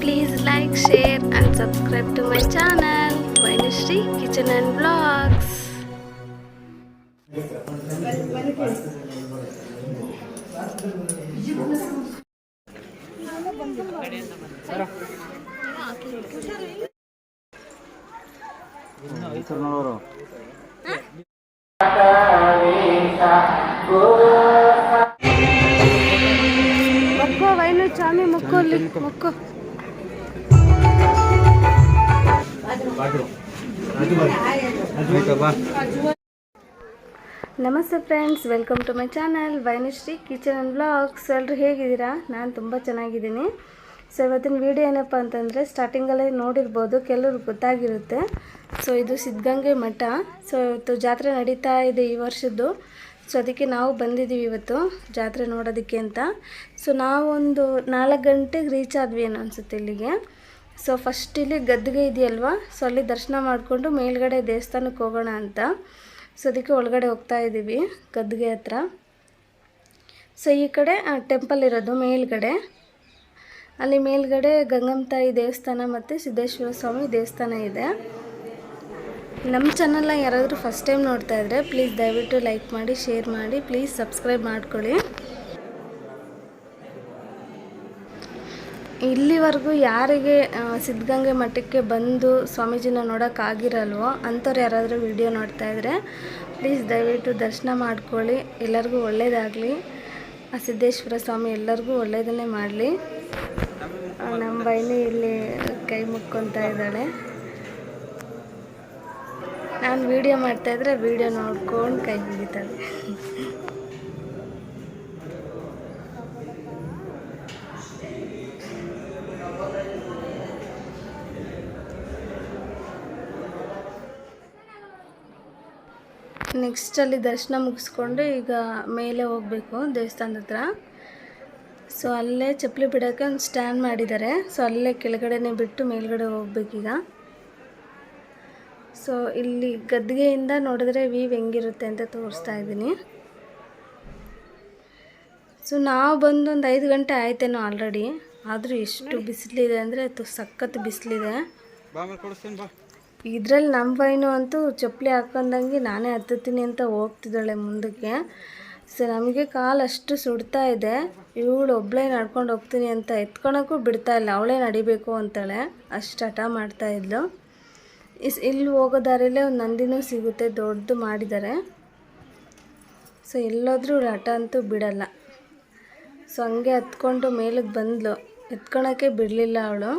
Please like, share and subscribe to my channel, Vainishri Kitchen and Vlogs. ಹೆಸರು ವೈನು ಚಾಮಿ ಮೊಕ್ಕೋ ಮೊಕ್ಕೋ ನಮಸ್ತೆ friends welcome to my channel Vainashri kitchen and vlogs ಎಲ್ಲರೂ ಹೇಗಿದ್ದೀರಾ? ನಾನು ತುಂಬ ಚೆನ್ನಾಗಿದ್ದೀನಿ. ಸೊ ಇವತ್ತಿನ ವಿಡಿಯೋ ಏನಪ್ಪ ಅಂತಂದರೆ ಸ್ಟಾರ್ಟಿಂಗಲ್ಲೇ ನೋಡಿರ್ಬೋದು, ಕೆಲವ್ರಿಗೆ ಗೊತ್ತಾಗಿರುತ್ತೆ. ಸೊ ಇದು ಸಿದ್ಧಗಂಗೆ ಮಠ. ಸೊ ಇವತ್ತು ಜಾತ್ರೆ ನಡೀತಾ ಇದೆ ಈ ವರ್ಷದ್ದು. ಸೊ ಅದಕ್ಕೆ ನಾವು ಬಂದಿದ್ದೀವಿ ಇವತ್ತು, ಜಾತ್ರೆ ನೋಡೋದಕ್ಕೆ ಅಂತ. ಸೊ ನಾವೊಂದು ನಾಲ್ಕು ಗಂಟೆಗೆ ರೀಚ್ ಆದ್ವಿ ಏನೋ ಅನಿಸುತ್ತೆ ಇಲ್ಲಿಗೆ. ಸೊ ಫಸ್ಟ್ ಇಲ್ಲಿ ಗದ್ದುಗೆ ಇದೆಯಲ್ವಾ? ಸೊ ಅಲ್ಲಿ ದರ್ಶನ ಮಾಡಿಕೊಂಡು ಮೇಲ್ಗಡೆ ದೇವಸ್ಥಾನಕ್ಕೆ ಹೋಗೋಣ ಅಂತ. ಸೊ ಅದಕ್ಕೆ ಒಳಗಡೆ ಹೋಗ್ತಾ ಇದ್ದೀವಿ ಗದ್ದುಗೆ ಹತ್ರ. ಸೊ ಈ ಕಡೆ ಟೆಂಪಲ್ ಇರೋದು ಮೇಲ್ಗಡೆ. ಅಲ್ಲಿ ಮೇಲ್ಗಡೆ ಗಂಗಮ್ಮ ತಾಯಿ ದೇವಸ್ಥಾನ ಮತ್ತು ಸಿದ್ದೇಶ್ವರ ಸ್ವಾಮಿ ದೇವಸ್ಥಾನ ಇದೆ. ನಮ್ಮ ಚಾನಲ್ನ ಯಾರಾದರೂ ಫಸ್ಟ್ ಟೈಮ್ ನೋಡ್ತಾ ಇದ್ದರೆ ಪ್ಲೀಸ್ ದಯವಿಟ್ಟು ಲೈಕ್ ಮಾಡಿ ಶೇರ್ ಮಾಡಿ ಪ್ಲೀಸ್ ಸಬ್ಸ್ಕ್ರೈಬ್ ಮಾಡ್ಕೊಳ್ಳಿ. ಇಲ್ಲಿವರೆಗೂ ಯಾರಿಗೆ ಸಿದ್ಧಗಂಗೆ ಮಠಕ್ಕೆ ಬಂದು ಸ್ವಾಮೀಜಿನ ನೋಡೋಕ್ಕಾಗಿರಲ್ವೋ ಅಂಥವ್ರು ಯಾರಾದರೂ ವಿಡಿಯೋ ನೋಡ್ತಾ ಇದ್ದರೆ ಪ್ಲೀಸ್ ದಯವಿಟ್ಟು ದರ್ಶನ ಮಾಡ್ಕೊಳ್ಳಿ. ಎಲ್ಲರಿಗೂ ಒಳ್ಳೇದಾಗಲಿ. ಆ ಸಿದ್ದೇಶ್ವರ ಸ್ವಾಮಿ ಎಲ್ಲರಿಗೂ ಒಳ್ಳೆಯದನ್ನೇ ಮಾಡಲಿ. ನಮ್ಮ ಬೈನಿ ಇಲ್ಲಿ ಕೈ ಮುಕ್ಕೊತಾ ಇದ್ದಾಳೆ. ನಾನು ವಿಡಿಯೋ ಮಾಡ್ತಾಯಿದ್ರೆ ವಿಡಿಯೋ ನೋಡ್ಕೊಂಡು ಕೈ ಮುಗಿತಾಳೆ. ನೆಕ್ಸ್ಟ್ ಅಲ್ಲಿ ದರ್ಶನ ಮುಗಿಸ್ಕೊಂಡು ಈಗ ಮೇಲೆ ಹೋಗಬೇಕು ದೇವಸ್ಥಾನದ ಹತ್ರ. ಸೊ ಅಲ್ಲೇ ಚಪ್ಪಲಿ ಬಿಡೋಕ್ಕೆ ಒಂದು ಸ್ಟ್ಯಾಂಡ್ ಮಾಡಿದ್ದಾರೆ. ಸೊ ಅಲ್ಲೇ ಕೆಳಗಡೆನೆ ಬಿಟ್ಟು ಮೇಲ್ಗಡೆ ಹೋಗ್ಬೇಕೀಗ ಸೊ ಇಲ್ಲಿ ಗದ್ದಿಗೆಯಿಂದ ನೋಡಿದ್ರೆ ವೀವ್ ಹೆಂಗಿರುತ್ತೆ ಅಂತ ತೋರಿಸ್ತಾ ಇದ್ದೀನಿ. ಸೊ ನಾವು ಬಂದು ಒಂದು ಐದು ಗಂಟೆ ಆಯ್ತೇನೋ ಆಲ್ರೆಡಿ ಆದರೂ ಎಷ್ಟು ಬಿಸಿಲಿದೆ ಅಂದರೆ ಸಖತ್ ಬಿಸಿಲಿದೆ. ಇದ್ರಲ್ಲಿ ನಮ್ಮ ಬೈನು ಅಂತೂ ಚಪ್ಪಲಿ ಹಾಕೊಂಡಂಗೆ ನಾನೇ ಹತ್ತುತ್ತೀನಿ ಅಂತ ಹೋಗ್ತಿದ್ದಾಳೆ ಮುಂದಕ್ಕೆ. ಸೊ ನಮಗೆ ಕಾಲು ಅಷ್ಟು ಸುಡ್ತಾ ಇದೆ. ಇವಳು ಒಬ್ಬಳೇ ನಡ್ಕೊಂಡು ಹೋಗ್ತೀನಿ ಅಂತ ಎತ್ಕೊಳಕ್ಕೂ ಬಿಡ್ತಾ ಇಲ್ಲ. ಅವಳೇ ನಡಿಬೇಕು ಅಂತಾಳೆ. ಅಷ್ಟು ಹಠ ಮಾಡ್ತಾ ಇದ್ಲು. ಇಸ್ ಇಲ್ಲಿ ಹೋಗೋ ದಾರಿಲೇ ಒಂದು ನಂದಿನೂ ಸಿಗುತ್ತೆ, ದೊಡ್ಡದು ಮಾಡಿದ್ದಾರೆ ಸೊ ಎಲ್ಲೋದ್ರೂ ಹಠ ಅಂತೂ ಬಿಡಲ್ಲ. ಸೊ ಹಂಗೆ ಹತ್ಕೊಂಡು ಮೇಲಕ್ಕೆ ಬಂದ್ಲು. ಎತ್ಕೊಳಕ್ಕೆ ಬಿಡಲಿಲ್ಲ ಅವಳು.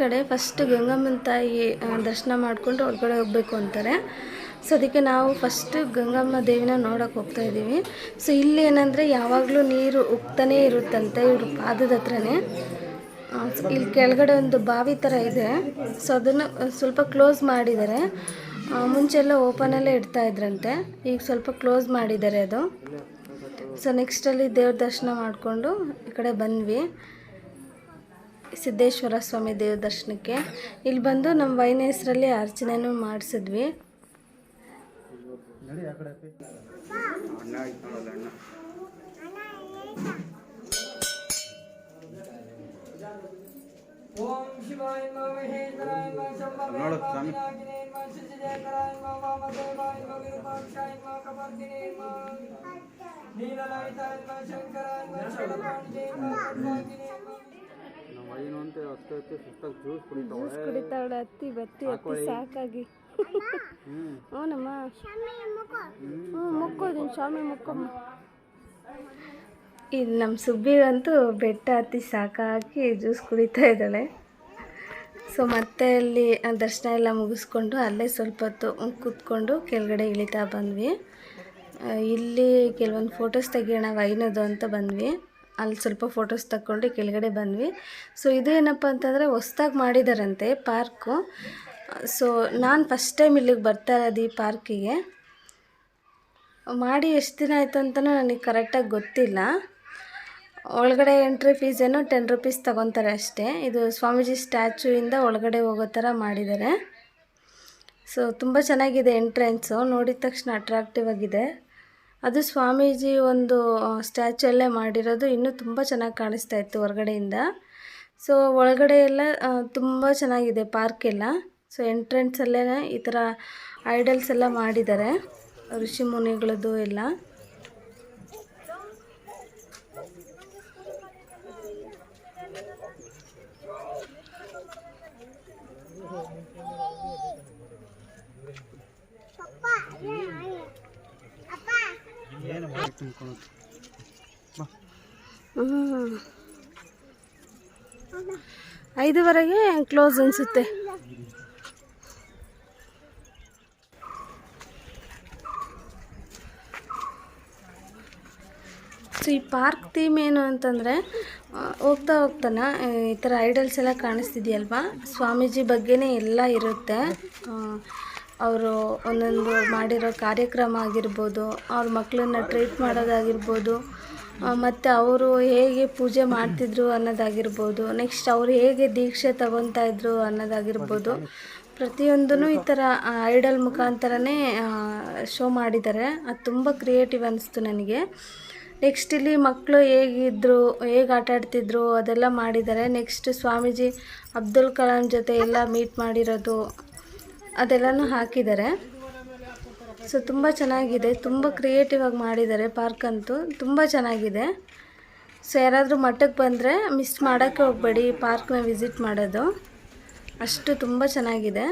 ಮೇಲ್ಗಡೆ ಫಸ್ಟ್ ಗಂಗಮ್ಮನ ತಾಯಿ ದರ್ಶನ ಮಾಡಿಕೊಂಡು ಒಳಗಡೆ ಹೋಗಬೇಕು ಅಂತಾರೆ. ಸೊ ಅದಕ್ಕೆ ನಾವು ಫಸ್ಟ್ ಗಂಗಮ್ಮ ದೇವಿನ ನೋಡೋಕೆ ಹೋಗ್ತಾ ಇದ್ದೀವಿ. ಸೊ ಇಲ್ಲಿ ಏನಂದರೆ ಯಾವಾಗಲೂ ನೀರು ಉಕ್ತಾನೇ ಇರುತ್ತಂತೆ ಇವರು ಪಾದದ ಹತ್ರನೇ. ಇಲ್ಲಿ ಕೆಳಗಡೆ ಒಂದು ಬಾವಿ ಥರ ಇದೆ. ಸೊ ಅದನ್ನು ಸ್ವಲ್ಪ ಕ್ಲೋಸ್ ಮಾಡಿದ್ದಾರೆ. ಮುಂಚೆಲ್ಲ ಓಪನಲ್ಲೇ ಇಡ್ತಾ ಇದ್ರಂತೆ. ಈಗ ಸ್ವಲ್ಪ ಕ್ಲೋಸ್ ಮಾಡಿದ್ದಾರೆ ಅದು. ಸೊ ನೆಕ್ಸ್ಟಲ್ಲಿ ದೇವ್ರ ದರ್ಶನ ಮಾಡಿಕೊಂಡು ಈ ಕಡೆ ಬಂದ್ವಿ. ಸಿದ್ದೇಶ್ವರ ಸ್ವಾಮಿ ದೇವ್ರ ದರ್ಶನಕ್ಕೆ. ಇಲ್ಲಿ ಬಂದು ನಮ್ಮ ವೈನ ಹೆಸರಲ್ಲಿ ಅರ್ಚನೆನೂ ಮಾಡಿಸಿದ್ವಿ ಅಣ್ಣ ಐನು ಅಂತ ಅಷ್ಟು ಹೊತ್ತು ಸುಸ್ತಾಗಿ ಜ್ಯೂಸ್ ಜ್ಯೂಸ್ ಕುಡಿತಾವಳೆ ಹತ್ತಿ ಬತ್ತಿ ಹತ್ತಿ ಸಾಕಾಗಿ. ಹ್ಞೂನಮ್ಮ ಹ್ಞೂ ಮುಕ್ಕೋದಿನ ಸ್ವಾಮಿ ಮುಕ್ಕಮ್ಮ ಇದು ನಮ್ಮ ಸುಬ್ಬಿಗಂತೂ ಬೆಟ್ಟ ಹತ್ತಿ ಸಾಕಾಗಿ ಜ್ಯೂಸ್ ಕುಡಿತಾ ಇದ್ದಾಳೆ. ಸೊ ಮತ್ತೆ ಅಲ್ಲಿ ಆ ದರ್ಶನ ಎಲ್ಲ ಮುಗಿಸ್ಕೊಂಡು ಅಲ್ಲೇ ಸ್ವಲ್ಪ ಹೊತ್ತು ಕೂತ್ಕೊಂಡು ಕೆಳಗಡೆ ಇಳಿತಾ ಬಂದ್ವಿ. ಆ, ಇಲ್ಲಿ ಕೆಲವೊಂದು ಫೋಟೋಸ್ ತೆಗಿಯೋಣ ವೈನದು ಅಂತ ಬಂದ್ವಿ. ಅಲ್ಲಿ ಸ್ವಲ್ಪ ಫೋಟೋಸ್ ತಕ್ಕೊಂಡು ಕೆಳಗಡೆ ಬಂದ್ವಿ. ಸೊ ಇದು ಏನಪ್ಪ ಅಂತಂದರೆ ಹೊಸ್ದಾಗಿ ಮಾಡಿದಾರಂತೆ ಪಾರ್ಕು ಸೊ ನಾನು ಫಸ್ಟ್ ಟೈಮ್ ಇಲ್ಲಿಗೆ ಬರ್ತಾ ಇರೋದು ಈ ಪಾರ್ಕಿಗೆ ಮಾಡಿ ಎಷ್ಟು ದಿನ ಆಯಿತು ಅಂತಲೂ ನನಗೆ ಕರೆಕ್ಟಾಗಿ ಗೊತ್ತಿಲ್ಲ. ಒಳಗಡೆ ಎಂಟ್ರಿ ಫೀಸ್ ಏನೋ ಟೆನ್ ರುಪೀಸ್ ತಗೊತಾರೆ ಅಷ್ಟೇ. ಇದು ಸ್ವಾಮೀಜಿ ಸ್ಟ್ಯಾಚುಯಿಂದ ಒಳಗಡೆ ಹೋಗೋ ಥರ ಮಾಡಿದ್ದಾರೆ. ಸೊ ತುಂಬ ಚೆನ್ನಾಗಿದೆ ಎಂಟ್ರೆನ್ಸು ನೋಡಿದ ತಕ್ಷಣ ಅಟ್ರಾಕ್ಟಿವ್ ಆಗಿದೆ. ಅದು ಸ್ವಾಮೀಜಿ ಒಂದು ಸ್ಟ್ಯಾಚು ಅಲ್ಲೇ ಮಾಡಿರೋದು. ಇನ್ನೂ ತುಂಬ ಚೆನ್ನಾಗಿ ಕಾಣಿಸ್ತಾ ಇತ್ತು ಹೊರಗಡೆಯಿಂದ. ಸೊ, ಒಳಗಡೆ ಎಲ್ಲ ತುಂಬ ಚೆನ್ನಾಗಿದೆ ಪಾರ್ಕ್ ಎಲ್ಲ. ಸೊ ಎಂಟ್ರೆನ್ಸಲ್ಲೇ ಈ ಥರ ಐಡಲ್ಸ್ ಎಲ್ಲ ಮಾಡಿದ್ದಾರೆ. ಋಷಿ ಮುನಿಗಳದ್ದು ಎಲ್ಲ. ಐದುವರೆಗೆ ಕ್ಲೋಸ್ ಅನಿಸುತ್ತೆ. ಸೊ ಈ ಪಾರ್ಕ್ ಥೀಮ್ ಏನು ಅಂತಂದರೆ ಹೋಗ್ತಾ ಹೋಗ್ತಾನೆ ಈ ಥರ ಐಡಲ್ಸ್ ಎಲ್ಲ ಕಾಣಿಸ್ತಿದೆಯಲ್ವಾ? ಸ್ವಾಮೀಜಿ ಬಗ್ಗೆನೇ ಎಲ್ಲ ಇರುತ್ತೆ. ಅವರು ಒಂದೊಂದು ಮಾಡಿರೋ ಕಾರ್ಯಕ್ರಮ ಆಗಿರ್ಬೋದು, ಅವ್ರ ಮಕ್ಕಳನ್ನ ಟ್ರೀಟ್ ಮಾಡೋದಾಗಿರ್ಬೋದು ಮತ್ತು ಅವರು ಹೇಗೆ ಪೂಜೆ ಮಾಡ್ತಿದ್ರು ಅನ್ನೋದಾಗಿರ್ಬೋದು ನೆಕ್ಸ್ಟ್ ಅವ್ರು ಹೇಗೆ ದೀಕ್ಷೆ ತಗೊತಾ ಇದ್ರು ಅನ್ನೋದಾಗಿರ್ಬೋದು ಪ್ರತಿಯೊಂದೂ ಈ ಥರ ಐಡಲ್ ಮುಖಾಂತರನೇ ಶೋ ಮಾಡಿದ್ದಾರೆ. ಅದು ತುಂಬ ಕ್ರಿಯೇಟಿವ್ ಅನಿಸ್ತು ನನಗೆ. ನೆಕ್ಸ್ಟ್ ಇಲ್ಲಿ ಮಕ್ಕಳು ಹೇಗಿದ್ರು, ಹೇಗೆ ಆಟ ಆಡ್ತಿದ್ರು ಅದೆಲ್ಲ ಮಾಡಿದ್ದಾರೆ. ನೆಕ್ಸ್ಟ್ ಸ್ವಾಮೀಜಿ ಅಬ್ದುಲ್ ಕಲಾಂ ಜೊತೆ ಎಲ್ಲ ಮೀಟ್ ಮಾಡಿರೋದು ಅದೆಲ್ಲನೂ ಹಾಕಿದ್ದಾರೆ. ಸೊ ತುಂಬ ಚೆನ್ನಾಗಿದೆ. ತುಂಬ ಕ್ರಿಯೇಟಿವ್ ಆಗಿ ಮಾಡಿದ್ದಾರೆ ಪಾರ್ಕ್ ಅಂತೂ. ತುಂಬ ಚೆನ್ನಾಗಿದೆ. ಸೊ ಯಾರಾದರೂ ಮಠಕ್ಕೆ ಬಂದರೆ ಮಿಸ್ ಮಾಡೋಕ್ಕೆ ಹೋಗಬೇಡಿ ಪಾರ್ಕ್ನ ವಿಸಿಟ್ ಮಾಡೋದು. ಅಷ್ಟು ತುಂಬ ಚೆನ್ನಾಗಿದೆ.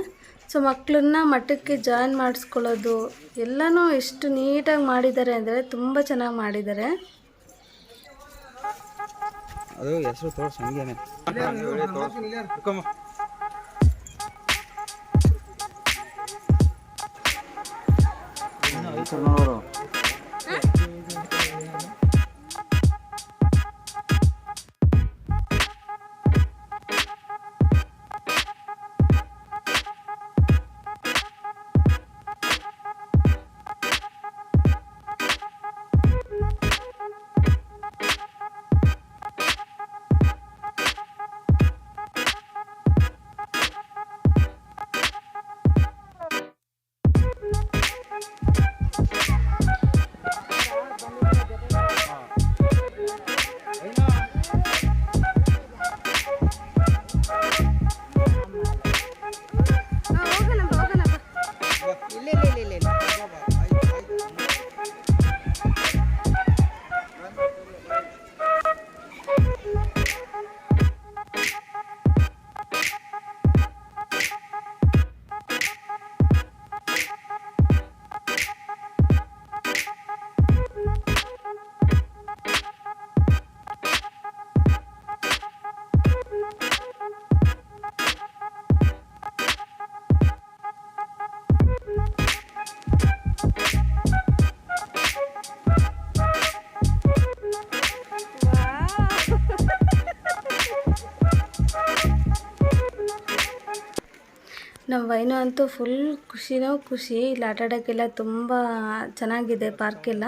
ಸೊ ಮಕ್ಕಳನ್ನ ಮಠಕ್ಕೆ ಜಾಯಿನ್ ಮಾಡಿಸ್ಕೊಳ್ಳೋದು ಎಲ್ಲನೂ ಎಷ್ಟು ನೀಟಾಗಿ ಮಾಡಿದ್ದಾರೆ ಅಂದರೆ ತುಂಬ ಚೆನ್ನಾಗಿ ಮಾಡಿದ್ದಾರೆ. ಅದು ಹೆಸರು ತೋರ್ಸು ಹಂಗೇನೆ. ಹಿಡ್ಕೊಂಬ. ಇನ್ನು ಐದು ನಮ್ಮ ವೈನು ಅಂತೂ ಫುಲ್ ಖುಷಿನೋ ಖುಷಿ. ಇಲ್ಲಿ ಆಟ ಆಡೋಕ್ಕೆಲ್ಲ ತುಂಬ ಚೆನ್ನಾಗಿದೆ ಪಾರ್ಕೆಲ್ಲ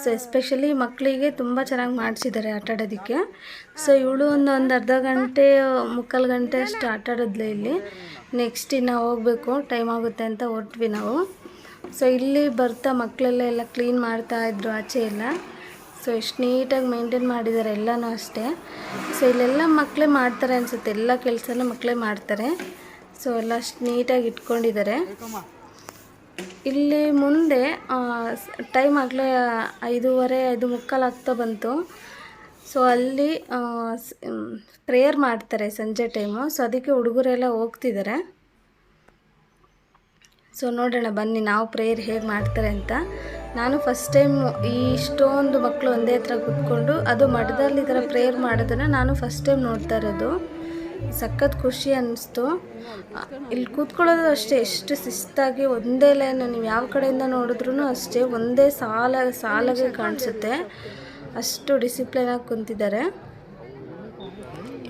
ಸೊ ಎಸ್ಪೆಷಲಿ ಮಕ್ಕಳಿಗೆ ತುಂಬ ಚೆನ್ನಾಗಿ ಮಾಡಿಸಿದ್ದಾರೆ ಆಟ ಆಡೋದಕ್ಕೆ. ಸೊ ಇವಳು ಒಂದು ಒಂದು ಅರ್ಧ ಗಂಟೆ, ಮುಕ್ಕಾಲು ಗಂಟೆ ಅಷ್ಟು ಆಟ ಆಡಿದ್ಲು ಇಲ್ಲಿ. ನೆಕ್ಸ್ಟ್ ಇನ್ನು ಹೋಗಬೇಕು ಟೈಮ್ ಆಗುತ್ತೆ ಅಂತ ಹೊರಟ್ವಿ ನಾವು. ಸೊ ಇಲ್ಲಿ ಬರ್ತಾ ಮಕ್ಕಳೆಲ್ಲ ಎಲ್ಲ ಕ್ಲೀನ್ ಮಾಡ್ತಾ ಇದ್ರು ಆಚೆ ಎಲ್ಲ. ಸೊ ಎಷ್ಟು ನೀಟಾಗಿ ಮೇಂಟೈನ್ ಮಾಡಿದ್ದಾರೆ ಎಲ್ಲನೂ ಅಷ್ಟೇ. ಸೊ ಇಲ್ಲೆಲ್ಲ ಮಕ್ಕಳೇ ಮಾಡ್ತಾರೆ ಅನಿಸುತ್ತೆ. ಎಲ್ಲ ಕೆಲಸನೂ ಮಕ್ಕಳೇ ಮಾಡ್ತಾರೆ. ಸೊ ಎಲ್ಲ ಅಷ್ಟು ನೀಟಾಗಿ ಇಟ್ಕೊಂಡಿದ್ದಾರೆ. ಇಲ್ಲಿ ಮುಂದೆ ಟೈಮ್ ಆಗಲೇ ಐದೂವರೆ, ಐದು ಮುಕ್ಕಾಲು ಆಗ್ತಾ ಬಂತು. ಸೊ ಅಲ್ಲಿ ಪ್ರೇಯರ್ ಮಾಡ್ತಾರೆ ಸಂಜೆ ಟೈಮು. ಸೊ ಅದಕ್ಕೆ ಹುಡುಗರೆಲ್ಲ ಹೋಗ್ತಿದ್ದಾರೆ. ಸೊ ನೋಡೋಣ, ಬನ್ನಿ ನಾವು ಪ್ರೇಯರ್ ಹೇಗೆ ಮಾಡ್ತಾರೆ ಅಂತ. ನಾನು ಫಸ್ಟ್ ಟೈಮ್ ಈ ಇಷ್ಟೊಂದು ಮಕ್ಕಳು ಒಂದೇ ಹತ್ರ ಕೂತ್ಕೊಂಡು ಅದು ಮಠದಲ್ಲಿ ಈ ಥರ ಪ್ರೇಯರ್ ಮಾಡೋದನ್ನು ನಾನು ಫಸ್ಟ್ ಟೈಮ್ ನೋಡ್ತಾ ಇರೋದು. ಸಖತ್ ಖುಷಿ ಅನ್ನಿಸ್ತು. ಇಲ್ಲಿ ಕೂತ್ಕೊಳ್ಳೋದು ಅಷ್ಟೇ, ಎಷ್ಟು ಶಿಸ್ತಾಗಿ ಒಂದೇ ಲೈನ್ ನೀವು ಯಾವ ಕಡೆಯಿಂದ ನೋಡಿದ್ರೂ ಅಷ್ಟೇ ಒಂದೇ ಸಾಲ, ಸಾಲಾಗೆ ಕಾಣಿಸುತ್ತೆ. ಅಷ್ಟು ಡಿಸಿಪ್ಲಿನಾಗಿ ಕುಂತಿದ್ದಾರೆ.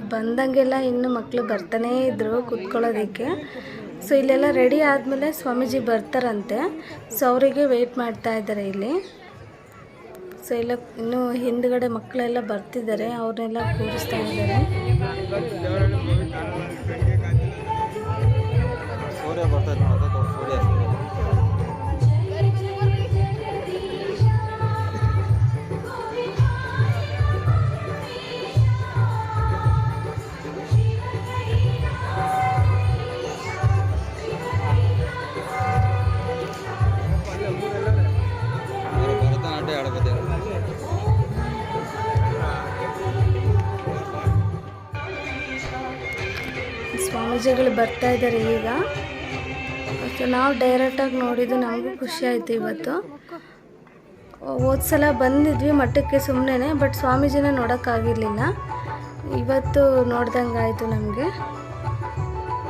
ಬಂದಂಗೆಲ್ಲ ಇನ್ನು ಮಕ್ಕಳು ಬರ್ತಾನೇ ಇದ್ದರು ಕೂತ್ಕೊಳ್ಳೋದಕ್ಕೆ. ಸೊ, ಇಲ್ಲೆಲ್ಲ ರೆಡಿ ಆದಮೇಲೆ ಸ್ವಾಮೀಜಿ ಬರ್ತಾರಂತೆ. ಸೊ, ಅವರಿಗೆ ವೆಯ್ಟ್ ಮಾಡ್ತಾ ಇದ್ದಾರೆ ಇಲ್ಲಿ. ಸೊ, ಎಲ್ಲ ಇನ್ನೂ ಹಿಂದ್ಗಡೆ ಮಕ್ಕಳೆಲ್ಲ ಬರ್ತಿದ್ದಾರೆ, ಅವ್ರನ್ನೆಲ್ಲ ಕೂರಿಸ್ತಾ ಇದ್ದಾರೆ. ಸೂರ್ಯ ಬರ್ತೈತೆ ಸ್ವಾಮೀಜಿಗಳು ಬರ್ತಾ ಇದ್ದಾರೆ ಈಗ. ಸೊ ನಾವು ಡೈರೆಕ್ಟಾಗಿ ನೋಡಿದ್ದು ನಮಗೂ ಖುಷಿ ಆಯಿತು ಇವತ್ತು. ಹೋದ ಸಲ ಬಂದಿದ್ವಿ ಮಠಕ್ಕೆ ಸುಮ್ಮನೆ ಬಟ್ ಸ್ವಾಮೀಜಿನ ನೋಡೋಕ್ಕಾಗಿರಲಿಲ್ಲ ಇವತ್ತು ನೋಡ್ದಂಗೆ ಆಯಿತು ನಮಗೆ.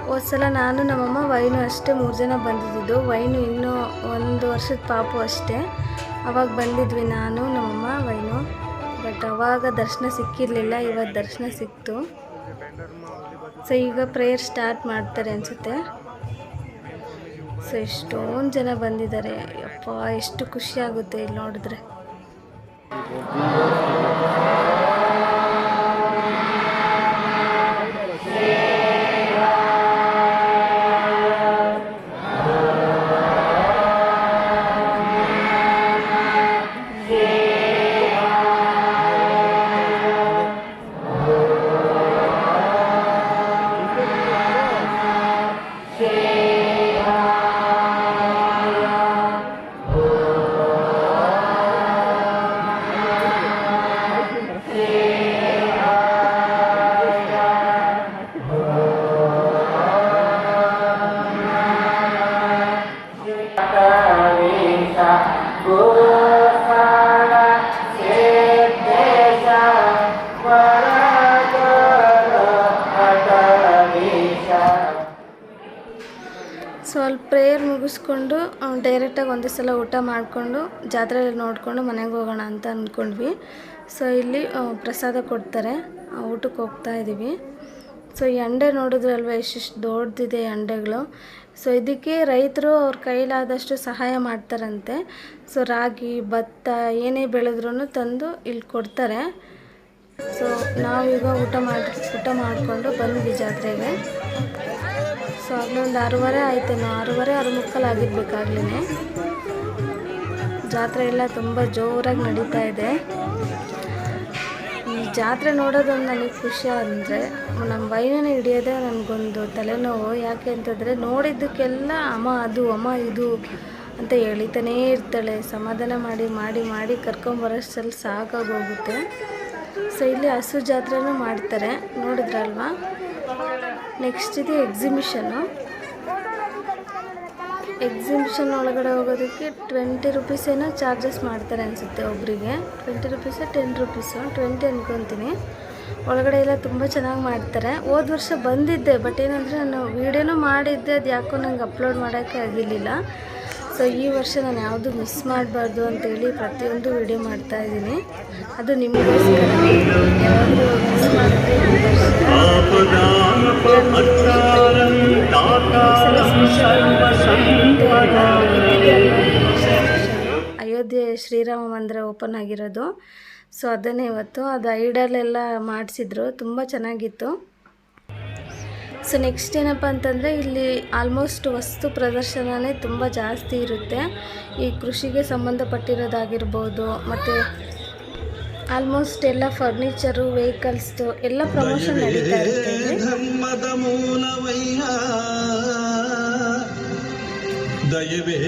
ಹೋದ ಸಲ ನಾನು, ನಮ್ಮಮ್ಮ ವೈನು ಅಷ್ಟೇ ಮೂರು ಜನ ಬಂದಿದ್ದು. ವೈನು ಇನ್ನೂ ಒಂದು ವರ್ಷದ ಪಾಪು ಅಷ್ಟೇ. ಅವಾಗ ಬಂದಿದ್ವಿ ನಾನು, ನಮ್ಮಮ್ಮ, ವೈನು. ಬಟ್ ಅವಾಗ ದರ್ಶನ ಸಿಕ್ಕಿರಲಿಲ್ಲ ಇವತ್ತು ದರ್ಶನ ಸಿಕ್ತು. ಸೊ ಈಗ ಪ್ರೇಯರ್ ಸ್ಟಾರ್ಟ್ ಮಾಡ್ತಾರೆ ಅನಿಸುತ್ತೆ. ಸೊ ಎಷ್ಟೊಂದು ಜನ ಬಂದಿದ್ದಾರೆ. ಅಪ್ಪ ಎಷ್ಟು ಖುಷಿ ಆಗುತ್ತೆ ಇಲ್ಲಿ ನೋಡಿದ್ರೆ. ಸೊ ಪ್ರೇಯರ್ ಮುಗಿಸ್ಕೊಂಡು ಡೈರೆಕ್ಟಾಗಿ ಒಂದೇ ಸಲ ಊಟ ಮಾಡಿಕೊಂಡು, ಜಾತ್ರೆಯಲ್ಲಿ ನೋಡಿಕೊಂಡು ಮನೆಗೆ ಹೋಗೋಣ ಅಂತ ಅಂದ್ಕೊಂಡ್ವಿ. ಸೊ ಇಲ್ಲಿ ಪ್ರಸಾದ ಕೊಡ್ತಾರೆ. ಊಟಕ್ಕೆ ಹೋಗ್ತಾ ಇದ್ದೀವಿ ಸೊ ಈ ಅಂಡೆ ನೋಡಿದ್ರಲ್ವ ಎಷ್ಟೆಷ್ಟು ದೊಡ್ಡದಿದೆ ಅಂಡೆಗಳು. ಸೊ ಇದಕ್ಕೆ ರೈತರು ಅವ್ರ ಕೈಲಾದಷ್ಟು ಸಹಾಯ ಮಾಡ್ತಾರಂತೆ. ಸೊ ರಾಗಿ, ಭತ್ತ ಏನೇ ಬೆಳೆದ್ರೂ ತಂದು ಇಲ್ಲಿ ಕೊಡ್ತಾರೆ. ಸೊ ನಾವೀಗ ಊಟ ಮಾಡಿ, ಊಟ ಮಾಡಿಕೊಂಡು ಬಂದ್ವಿ ಜಾತ್ರೆಗೆ ಸೊ ಆಗಲೇ ಒಂದು ಆರೂವರೆ ಆಯ್ತೇನೋ ಆರೂವರೆ ಆರು ಮುಕ್ಕಾಲು ಆಗಿರ್ಬೇಕಾಗ್ಲೇ ಜಾತ್ರೆ ಎಲ್ಲ ತುಂಬ ಜೋರಾಗಿ ನಡೀತಾ ಇದೆ. ಈ ಜಾತ್ರೆ ನೋಡೋದೊಂದು ನನಗೆ ಖುಷಿ ಅಂದರೆ ನಮ್ಮ ವೈನನ ಹಿಡಿಯೋದೇ ನನಗೊಂದು ತಲೆನೋವು. ಯಾಕೆ ಅಂತಂದರೆ, ನೋಡಿದ್ದಕ್ಕೆಲ್ಲ ಅಮ್ಮ ಅದು, ಅಮ್ಮ ಇದು ಅಂತ ಹೇಳಿತಾನೇ ಇರ್ತಾಳೆ. ಸಮಾಧಾನ ಮಾಡಿ ಮಾಡಿ ಮಾಡಿ ಕರ್ಕೊಂಬರೋಷ್ಟಲ್ಲಿ ಸಾಕಾಗಿ ಹೋಗುತ್ತೆ. ಸೊ ಇಲ್ಲಿ ಹಸು ಜಾತ್ರೆನೂ ಮಾಡ್ತಾರೆ. ನೋಡಿದ್ರಲ್ವಾ? ನೆಕ್ಸ್ಟ್ ಇದು ಎಕ್ಸಿಬಿಷನ್ನು ಎಕ್ಸಿಬಿಷನ್ ಒಳಗಡೆ ಹೋಗೋದಕ್ಕೆ ಟ್ವೆಂಟಿ ರುಪೀಸ್ ಏನೋ ಚಾರ್ಜಸ್ ಮಾಡ್ತಾರೆ ಅನಿಸುತ್ತೆ ಒಬ್ಬರಿಗೆ twenty rupees ten rupees twenty ಅಂದ್ಕೊತೀನಿ ಒಳಗಡೆ ಎಲ್ಲ ತುಂಬ ಚೆನ್ನಾಗಿ ಮಾಡ್ತಾರೆ. ಹೋದ ವರ್ಷ ಬಂದಿದ್ದೆ ಬಟ್ ಏನಂದರೆ ನಾನು ವೀಡಿಯೋನೂ ಮಾಡಿದ್ದೆ ಅದು ಯಾಕೋ ನಂಗೆ ಅಪ್ಲೋಡ್ ಮಾಡೋಕ್ಕೆ ಆಗಿರಲಿಲ್ಲ. ಸೊ ಈ ವರ್ಷ ನಾನು ಯಾವುದು ಮಿಸ್ ಮಾಡಬಾರ್ದು ಅಂತೇಳಿ ಪ್ರತಿಯೊಂದು ವಿಡಿಯೋ ಮಾಡ್ತಾ ಇದ್ದೀನಿ. ಅದು ನಿಮಗೋಸ್ಕರ. ಅಯೋಧ್ಯೆ ಶ್ರೀರಾಮ ಮಂದಿರ ಓಪನ್ ಆಗಿರೋದು. ಸೊ ಅದನ್ನೇ ಇವತ್ತು. ಅದು ಐಡಲೆಲ್ಲ ಮಾಡಿಸಿದ್ರು. ತುಂಬ ಚೆನ್ನಾಗಿತ್ತು. ಸೊ ನೆಕ್ಸ್ಟ್ ಏನಪ್ಪ ಅಂತಂದರೆ ಇಲ್ಲಿ ಆಲ್ಮೋಸ್ಟ್ ವಸ್ತು ಪ್ರದರ್ಶನನೇ ತುಂಬ ಜಾಸ್ತಿ ಇರುತ್ತೆ. ಈ ಕೃಷಿಗೆ ಸಂಬಂಧಪಟ್ಟಿರೋದಾಗಿರ್ಬೋದು, ಮತ್ತು ಆಲ್ಮೋಸ್ಟ್ ಎಲ್ಲ ಫರ್ನಿಚರು ವೆಹಿಕಲ್ಸ್ದು ಎಲ್ಲ ಪ್ರಮೋಷನ್ ನಡೀತಾ ಇರುತ್ತೆ ದಯವೇ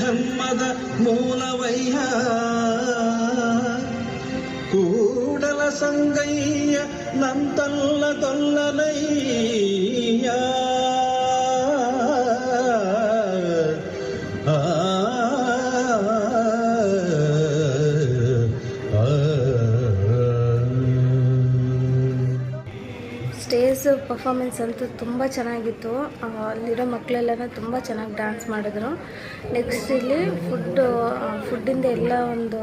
ಧರ್ಮದ ಮೂಲವಯ್ಯ. ಸಂಗಯ್ಯ ನಂತಲ್ಲ ಕೊಲ್ಲಲಯ್ಯ ಆ ಸ್ಟೇಜ್ ಪರ್ಫಾಮೆನ್ಸ್ ಅಂತೂ ತುಂಬ ಚೆನ್ನಾಗಿತ್ತು ಅಲ್ಲಿರೋ ಮಕ್ಕಳೆಲ್ಲನೂ ತುಂಬ ಚೆನ್ನಾಗಿ ಡ್ಯಾನ್ಸ್ ಮಾಡಿದ್ರು ನೆಕ್ಸ್ಟ್ ಇಲ್ಲಿ ಫುಡ್ಡು ಫುಡ್ಡಿಂದ ಎಲ್ಲ ಒಂದು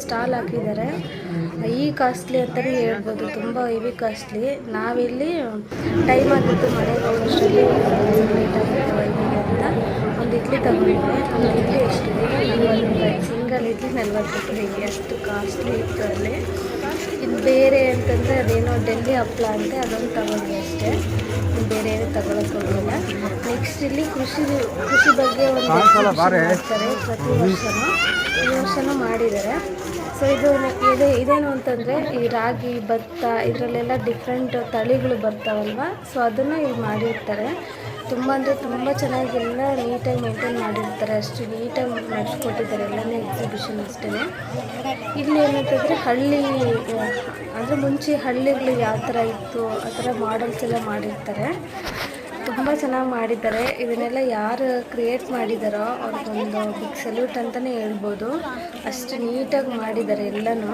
ಸ್ಟಾಲ್ ಹಾಕಿದ್ದಾರೆ. ಈ ಕಾಸ್ಟ್ಲಿ ಅಂತಲೇ ಹೇಳ್ಬೋದು. ತುಂಬ ಹೆವಿ ಕಾಸ್ಟ್ಲಿ ನಾವಿಲ್ಲಿ ಟೈಮ್ ಆಗಿತ್ತು ಮನೆಗೆ ಹೋಗೋಷ್ಟರಲ್ಲಿ ಅಂತ ಒಂದು ಇಡ್ಲಿ ತಗೊಂಡಿದ್ದೆ. ಒಂದು ಇಡ್ಲಿ ಎಷ್ಟಿದೆ ನಲ್ವತ್ತು ರೂಪಾಯಿ ಸಿಂಗಲ್ ಇಡ್ಲಿ ನಲ್ವತ್ತು ರೂಪಾಯಿ ಅಷ್ಟು ಕಾಸ್ಟ್ಲಿ ಇತ್ತು ಅಲ್ಲಿ. ಇದು ಬೇರೆ ಅಂತಂದರೆ ಅದೇನೋ ಡೆಲ್ಲಿ ಹಪ್ಪಳ ಅಂತ ಅದೊಂದು ತಗೊಂಡ್ವಿ ಅಷ್ಟೇ. ಬೇರೆ ಏನು ತಗೊಳಕ್ಕೆ ನೆಕ್ಸ್ಟ್ ಇಲ್ಲಿ ಕೃಷಿ ಕೃಷಿ ಬಗ್ಗೆ ಒಂದು ಮಾಡ್ತಾರೆ. ಪ್ರತಿ ವರ್ಷನೂ ಈ ವರ್ಷನೂ ಮಾಡಿದ್ದಾರೆ. ಸೊ ಇದು ಇದೆ ಇದೇನು ಅಂತಂದರೆ ಈ ರಾಗಿ ಭತ್ತ ಇದರಲ್ಲೆಲ್ಲ ಡಿಫ್ರೆಂಟ್ ತಳಿಗಳು ಬರ್ತಾವಲ್ವ? ಸೊ ಅದನ್ನು ಇಲ್ಲಿ ಮಾಡಿರ್ತಾರೆ. ತುಂಬ ಅಂದರೆ ತುಂಬ ಚೆನ್ನಾಗಿ ಎಲ್ಲ ನೀಟಾಗಿ ಮೇಂಟೈನ್ ಮಾಡಿರ್ತಾರೆ. ಅಷ್ಟು ನೀಟಾಗಿ ನಡೆಸ್ಕೊಟ್ಟಿದ್ದಾರೆ ಎಲ್ಲನೇ ಎಕ್ಸಿಬಿಷನ್ ಅಷ್ಟೇ ಇಲ್ಲಿ ಏನಂತಂದರೆ ಹಳ್ಳಿ ಅಂದರೆ ಮುಂಚೆ ಹಳ್ಳಿಗಳು ಯಾವ ಥರ ಇತ್ತು, ಆ ಥರ ಮಾಡಲ್ಸ್ ಎಲ್ಲ ಮಾಡಿರ್ತಾರೆ. ತುಂಬ ಚೆನ್ನಾಗಿ ಮಾಡಿದ್ದಾರೆ. ಇದನ್ನೆಲ್ಲ ಯಾರು ಕ್ರಿಯೇಟ್ ಮಾಡಿದಾರೋ ಅವ್ರಿಗೊಂದು ಬಿಗ್ ಸಲ್ಯೂಟ್ ಅಂತಲೇ ಹೇಳ್ಬೋದು. ಅಷ್ಟು ನೀಟಾಗಿ ಮಾಡಿದ್ದಾರೆ ಎಲ್ಲನೂ.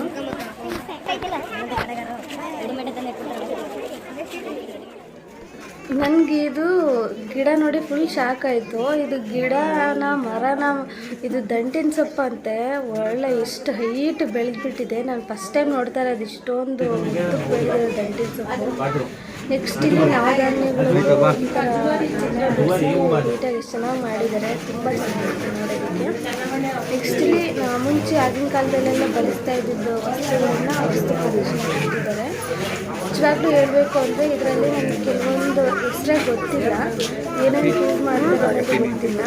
ನನಗೆ ಇದು ಗಿಡ ನೋಡಿ ಫುಲ್ ಶಾಕ್ ಆಯಿತು. ಇದು ಗಿಡನ, ಮರನ, ಇದು ದಂಟಿನ ಸೊಪ್ಪು ಅಂತೆ. ಒಳ್ಳೆ ಎಷ್ಟು ಹೈಟ್ ಬೆಳೆದ್ಬಿಟ್ಟಿದೆ. ನಾನು ಫಸ್ಟ್ ಟೈಮ್ ನೋಡ್ತಾ ಇರೋದು ಇಷ್ಟೊಂದು ಬೆಳೆದಿರೋ ದಂಟಿನ ಸೊಪ್ಪು. ನೆಕ್ಸ್ಟ್ ಇಲ್ಲಿ ನವಧಾನ್ಯಗಳು ನೀಟಾಗಿ ಎಷ್ಟು ಚೆನ್ನಾಗಿ ಮಾಡಿದ್ದಾರೆ ತುಂಬ ಚೆನ್ನಾಗಿತ್ತು ನೋಡೋದಕ್ಕೆ. ನೆಕ್ಸ್ಟ್ ಇಲ್ಲಿ ಮುಂಚೆ ಆಗಿನ ಕಾಲದಲ್ಲೆಲ್ಲ ಬಳಸ್ತಾ ಇದ್ದಿದ್ದು ವಸ್ತುಗಳನ್ನ ವಸ್ತು ಪ್ರದರ್ಶನ ನಿಜವಾಗ್ಲೂ ಹೇಳಬೇಕು ಅಂದರೆ ಇದರಲ್ಲಿ ನನಗೆ ಕೆಲವೊಂದು ಹೆಸರೇ ಗೊತ್ತಿಲ್ಲ. ಏನೇನು ಯೂಸ್ ಅನ್ನೋದು ಗೊತ್ತಿಲ್ಲ.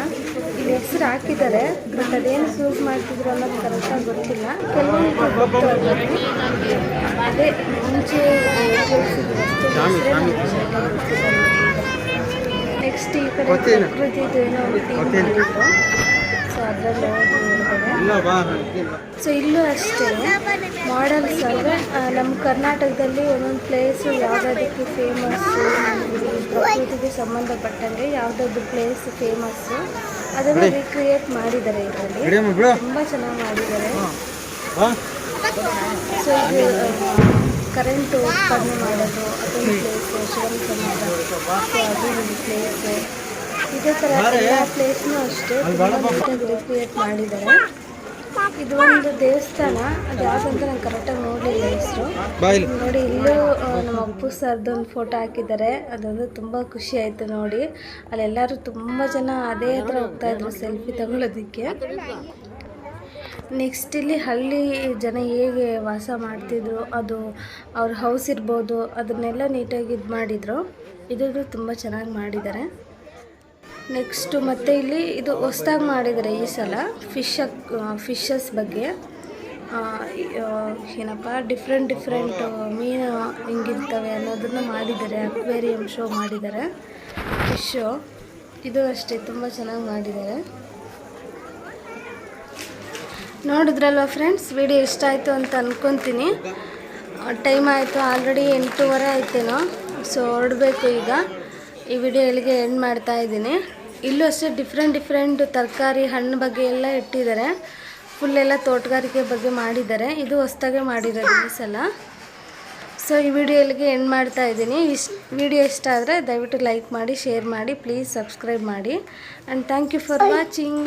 ಇಲ್ಲಿ ಹೆಸರು ಹಾಕಿದ್ದಾರೆ ಬಟ್ ಅದೇನು ಯೂಸ್ ಮಾಡ್ತಿದ್ರು ಅನ್ನೋದು ಕರೆಕ್ಟಾಗಿ ಗೊತ್ತಿಲ್ಲ. ಕೆಲವೊಂದು. ಅದೇ ಮುಂಚೆ ನೆಕ್ಸ್ಟ್ ಈ ಕಡೆ ಪ್ರಕೃತಿದು ಏನೋ ಒಂದು ಟೀಮ್ ಮಾಡಿದ್ರು ಸೊ ಅದರಲ್ಲಿ ಸೊ ಇಲ್ಲೂ ಅಷ್ಟೇ. ಮಾಡಲ್ಸ್ ಅಂದರೆ ನಮ್ಮ ಕರ್ನಾಟಕದಲ್ಲಿ ಒಂದೊಂದು ಪ್ಲೇಸು ಯಾವುದಾದಕ್ಕೆ ಫೇಮಸ್ಸು ಪ್ರಕೃತಿಗೆ ಸಂಬಂಧಪಟ್ಟಂಗೆ ಯಾವುದಾದ್ರು ಪ್ಲೇಸ್ ಫೇಮಸ್ಸು ಅದನ್ನು ರಿಕ್ರಿಯೇಟ್ ಮಾಡಿದ್ದಾರೆ ಇದರಲ್ಲಿ. ತುಂಬ ಚೆನ್ನಾಗಿ ಮಾಡಿದ್ದಾರೆ. ಸೊ ಇದು ಕರೆಂಟ್ ಉತ್ಪಾದನೆ ಮಾಡೋದು ಅದೊಂದು ಪ್ಲೇಸು ಶಿವನ ಸಮಾಜ ಸೊ ಅದು ಒಂದು ಪ್ಲೇಸು ಇದೇ ಥರ ಎಲ್ಲ ಪ್ಲೇಸ್ನೂ ಅಷ್ಟೇ ರಿಕ್ರಿಯೇಟ್ ಮಾಡಿದ್ದಾರೆ. ಇದು ಒಂದು ದೇವಸ್ಥಾನ. ಅದು ಯಾವ್ದಂತ ನಂಗೆ ಕರೆಕ್ಟಾಗಿ ನೋಡಲಿಲ್ಲ ಹೆಸರು. ನೋಡಿ ಇಲ್ಲೂ ನಮ್ಮ ಅಪ್ಪು ಒಂದು ಫೋಟೋ ಹಾಕಿದ್ದಾರೆ. ಅದೊಂದು ತುಂಬ ಖುಷಿ ಆಯಿತು ನೋಡಿ. ಅಲ್ಲೆಲ್ಲರೂ ತುಂಬ ಜನ ಅದೇ ಹತ್ರ ಹೋಗ್ತಾ ಇದ್ರು ಸೆಲ್ಫಿ ತಗೊಳ್ಳೋದಕ್ಕೆ ನೆಕ್ಸ್ಟ್ ಇಲ್ಲಿ ಹಳ್ಳಿ ಜನ ಹೇಗೆ ವಾಸ ಮಾಡ್ತಿದ್ರು ಅದು ಅವ್ರ ಹೌಸ್ ಇರ್ಬೋದು ಅದನ್ನೆಲ್ಲ ನೀಟಾಗಿ ಇದು ಮಾಡಿದರು. ಇದನ್ನು ತುಂಬ ಚೆನ್ನಾಗಿ ಮಾಡಿದ್ದಾರೆ. ನೆಕ್ಸ್ಟು ಮತ್ತು ಇಲ್ಲಿ ಇದು ಹೊಸ್ದಾಗಿ ಮಾಡಿದ್ದಾರೆ ಈ ಸಲ. ಫಿಶ್ ಫಿಶಸ್ ಬಗ್ಗೆ. ಏನಪ್ಪ, ಡಿಫ್ರೆಂಟ್ ಡಿಫ್ರೆಂಟ್ ಮೀನು ಹಿಂಗಿರ್ತವೆ ಅನ್ನೋದನ್ನು ಮಾಡಿದ್ದಾರೆ. ಅಕ್ವೇರಿಯಂ ಶೋ ಮಾಡಿದ್ದಾರೆ. ಫಿಶ್ಶು ಇದು ಅಷ್ಟೇ, ತುಂಬ ಚೆನ್ನಾಗಿ ಮಾಡಿದ್ದಾರೆ. ನೋಡಿದ್ರಲ್ವ ಫ್ರೆಂಡ್ಸ್? ವಿಡಿಯೋ ಇಷ್ಟ ಆಯಿತು ಅಂತ ಅಂದ್ಕೊತೀನಿ ಟೈಮ್ ಆಯಿತು, ಆಲ್ರೆಡಿ ಎಂಟೂವರೆ ಆಯ್ತೇನೋ. ಸೊ, ಹೊರಡಬೇಕು ಈಗ. ಈ ವಿಡಿಯೋ ಇಲ್ಲಿಗೆ ಎಂಡ್ ಮಾಡ್ತಾ ಇದ್ದೀನಿ. ಇಲ್ಲೂ ಅಷ್ಟೇ ಡಿಫ್ರೆಂಟ್ ಡಿಫ್ರೆಂಟ್ ತರಕಾರಿ, ಹಣ್ಣು ಬಗ್ಗೆ ಎಲ್ಲ ಇಟ್ಟಿದ್ದಾರೆ. ಫುಲ್ಲೆಲ್ಲ ತೋಟಗಾರಿಕೆ ಬಗ್ಗೆ ಮಾಡಿದ್ದಾರೆ. ಇದು ಹೊಸ್ದಾಗೆ ಮಾಡಿರೋದು ಈ ಸಲ. ಸೊ ಈ ವಿಡಿಯೋ ಇಲ್ಲಿಗೆ ಎಂಡ್ ಮಾಡ್ತಾ ಇದ್ದೀನಿ. ಇಷ್ಟ ವಿಡಿಯೋ ಇಷ್ಟ ಆದರೆ ದಯವಿಟ್ಟು ಲೈಕ್ ಮಾಡಿ ಶೇರ್ ಮಾಡಿ ಪ್ಲೀಸ್ ಸಬ್ಸ್ಕ್ರೈಬ್ ಮಾಡಿ. And thank you for watching